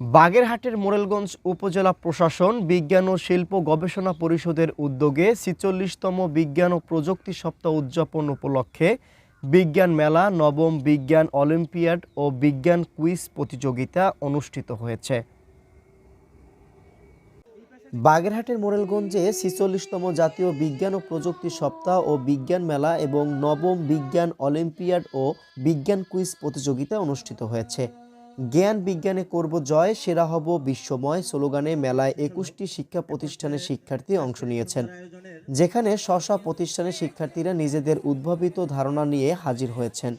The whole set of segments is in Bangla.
বাগেরহাটের মোরেলগঞ্জ উপজেলা প্রশাসন, বিজ্ঞান ও শিল্প গবেষণা পরিষদের উদ্যোগে ছিচল্লিশতম বিজ্ঞান ও প্রযুক্তি সপ্তাহ উদযাপন উপলক্ষে বিজ্ঞান মেলা, নবম বিজ্ঞান অলিম্পিয়াড ও বিজ্ঞান কুইজ প্রতিযোগিতা অনুষ্ঠিত হয়েছে। বাগেরহাটের মোরেলগঞ্জে ছিচল্লিশতম জাতীয় বিজ্ঞান ও প্রযুক্তি সপ্তাহ ও বিজ্ঞান মেলা এবং নবম বিজ্ঞান অলিম্পিয়াড ও বিজ্ঞান কুইজ প্রতিযোগিতা অনুষ্ঠিত হয়েছে। জ্ঞান বিজ্ঞানে করব জয়, সেরা হব বিশ্বময় স্লোগানে মেলায় একুশটি শিক্ষা প্রতিষ্ঠানের শিক্ষার্থী অংশ নিয়েছেন, যেখানে স্ব প্রতিষ্ঠানের শিক্ষার্থীরা নিজেদের উদ্ভাবিত ধারণা নিয়ে হাজির হয়েছেন।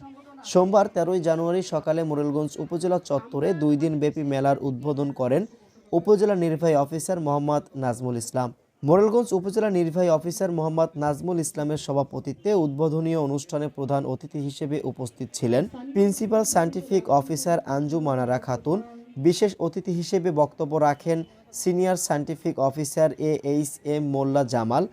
সোমবার তেরোই জানুয়ারি সকালে মোরেলগঞ্জ উপজেলা চত্বরে দুই দিন ব্যাপী মেলার উদ্বোধন করেন উপজেলা নির্বাহী অফিসার মোহাম্মদ নাজমুল ইসলাম। মোরেলগঞ্জ উপজেলা নির্বাহী অফিসার মোহাম্মদ নাজমুল ইসলামের সভাপতিত্বে উদ্বোধনীয় অনুষ্ঠানে প্রধান অতিথি হিসেবে উপস্থিত ছিলেন principal scientific officer Anju Manara Khatun. বিশেষ অতিথি হিসেবে বক্তব্য রাখেন senior scientific officer A H M Molla Jamal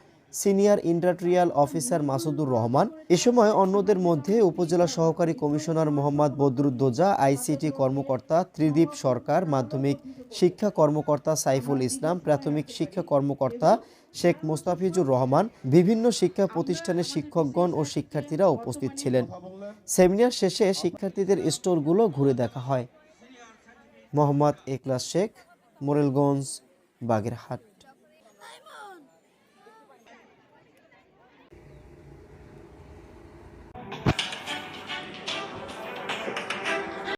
senior industrial officer Masudur Rahman. এ সময় অন্যদের মধ্যে উপজেলা সহকারী কমিশনার মোহাম্মদ বদরুদ্দোজা, আইসিটি কর্মকর্তা ত্রিদীপ সরকার, মাধ্যমিক শিক্ষা কর্মকর্তা সাইফুল ইসলাম, প্রাথমিক শিক্ষা কর্মকর্তা শেখ মোস্তাফিজুর রহমান, বিভিন্ন শিক্ষা প্রতিষ্ঠানের শিক্ষকগণ ও শিক্ষার্থীরা উপস্থিত ছিলেন। সেমিনার শেষে শিক্ষার্থীদের স্টোরগুলো ঘুরে দেখা হয়। মোহাম্মদ একলাস শেখ, মোরেলগঞ্জ, বাগেরহাট।